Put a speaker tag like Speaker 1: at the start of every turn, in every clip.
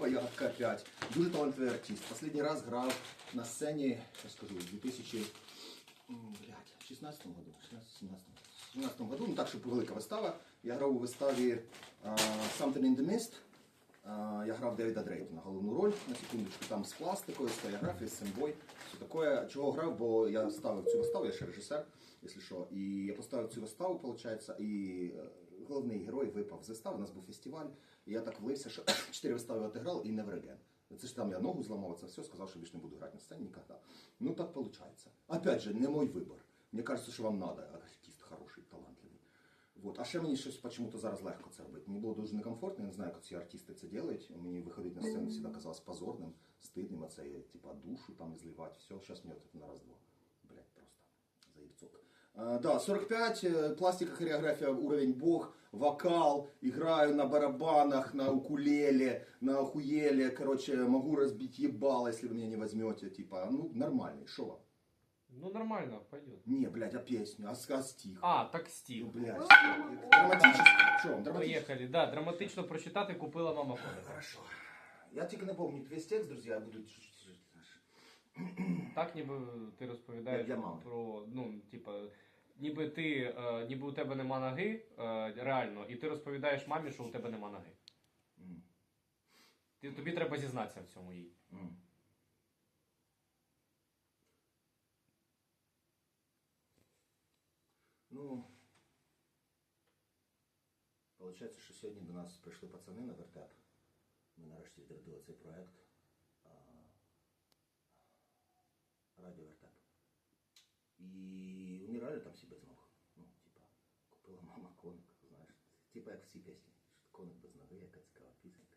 Speaker 1: Баба Ягодка 5. Дуже талантливий артист. Последній раз грав на сцені, я скажу, в 2000, м, блядь, 16 году, 16 17 году, ну так, щоб велика вистава. Я грав у виставі а, Something in the Mist. А, Я грав Девіда Дрейта на головну роль, на секундочку, там з пластикою, з фотографією, з сембой, все таке. Чого грав, бо я ставив цю виставу, я ще режисер, якщо що. І я поставив цю виставу, виходить, і е, головний герой випав з вистави, у нас був фестиваль, я так влився, що чотири вистави отиграв і не вреген. Це ж там я ногу зламав, це все, сказав, що більше не буду грати на сцені ніколи. Ну так виходить. Опять же, не мой вибор. Мені кажется, що вам надо, артист хороший, талантливий. Вот. А ще мені щось почему-то зараз легко це робити. Мені було дуже некомфортно, я не знаю, як ці артисти це роблять. Мені виходити на сцену завжди казалось позорним, стидним, а це є, типа душу там зливати. Все, зараз мені от на раз-два. Блять, просто заебцок. А, да, 45, э, пластика, хореография, уровень бог, вокал, играю на барабанах, на укулеле, на охуеле, короче, могу разбить ебало, если вы меня не возьмете, типа, ну, нормальный, шо вам?
Speaker 2: Ну нормально, пойдет.
Speaker 1: Не, блядь, а песню, а, ска- стих?
Speaker 2: А, так стіл.
Speaker 1: Ну, блядь, драматический, шо вам, драматический?
Speaker 2: Поїхали. Да, драматично прочитати купила мама коник.
Speaker 1: Хорошо. Я тільки напомню весь текст, друзья, я буду...
Speaker 2: Так ніби ти розповідаєш
Speaker 1: Для мами.
Speaker 2: про, ну, типа, ніби ти, е, ніби у тебе нема ноги, е, реально, і ти розповідаєш мамі, що у тебе нема ноги.
Speaker 1: М,
Speaker 2: Ти, тобі треба зізнатися в цьому їй.
Speaker 1: м. Ну, Получається, що сьогодні до нас прийшли пацани на вертеп. Ми нарешті відродили цей проект. Радіо Вертеп. І вони там всі без ног. Ну, типа, купила мама коник, знаєш. Типа як всі пісні. Коник без ноги, яка цікава пісенька.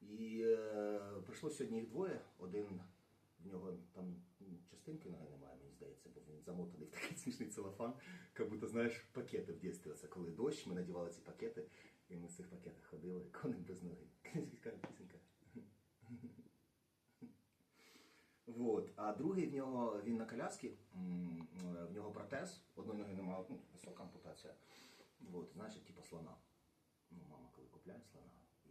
Speaker 1: І е, прийшло сьогодні їх двоє. Один в нього там частинки ноги немає, мені здається, бо він замотаний в такий смішний целофан, як будто, знаєш, пакети в дитинстві. Це коли дощ, ми надівали ці пакети, і ми в цих пакетах ходили, коник без ноги. Цікава пісенька. Вот. А другий в нього він на коляскі, е, в нього протез, одної ноги немає, ну, висока ампутація. Вот, значить, типа слона. Ну, мама, коли купляє слона, і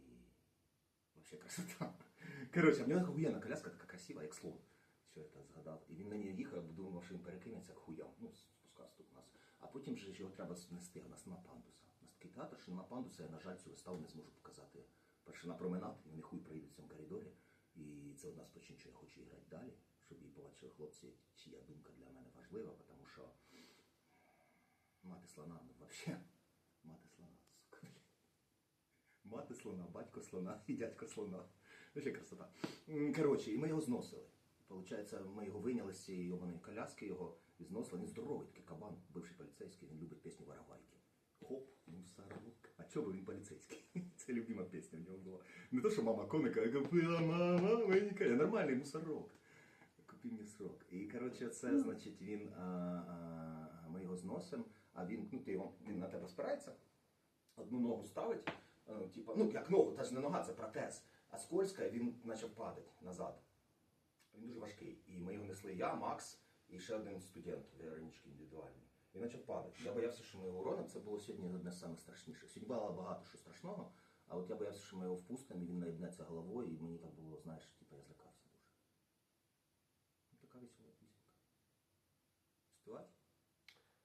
Speaker 1: вообще красота. Коротше, в нього охуєнна коляска, така красива, як слон. Все це згадав. І він на ній їхав, бо думав, що він перекинеться хуям. Ну, спускався тут у нас. А потім же його треба знести, а нас нема пандуса. У нас такий театр, що нема пандуса, я, на жаль, цю виставу не зможу показати. Перше на променад, вони хуй проїдуть в цьому коридорі. І це одна з причин, що я хочу грати далі, щоб її побачили хлопці, чия думка для мене важлива, тому що мати слона, ну взагалі, мати слона, сука. Мати слона, батько слона і дядько слона. Вообще красота. Коротше, і ми його зносили. Получається, ми його вийняли з цієї йобаної коляски, його і зносили. Він здоровий, такий кабан, бивший поліцейський, він любить пісню Воровайки. Хоп, мусорок. А чого він поліцейський? Це любима пісня в нього була. Не то, що мама коника, а купила мама менька. Нормальний мусорок. Купи мені срок. І коротше, це значить він. А, а, ми його зносимо, а він, ну ти його, він на тебе спирається, одну ногу ставить, е, типа, ну як ногу, та ж не нога, це протез. А скользка, він почав падати назад. Він дуже важкий. І ми його несли я, Макс і ще один студент Веронічки індивідуальний. Він почав падати. Я боявся, що ми його уронимо. Це було сьогодні одне з самих страшніших. Сьогодні було багато що страшного, а от я боявся, що ми його впустимо, і він наїбнеться головою, і мені так було, знаєш, типу, я злякався дуже. Ну, така весела пісенька. Співати?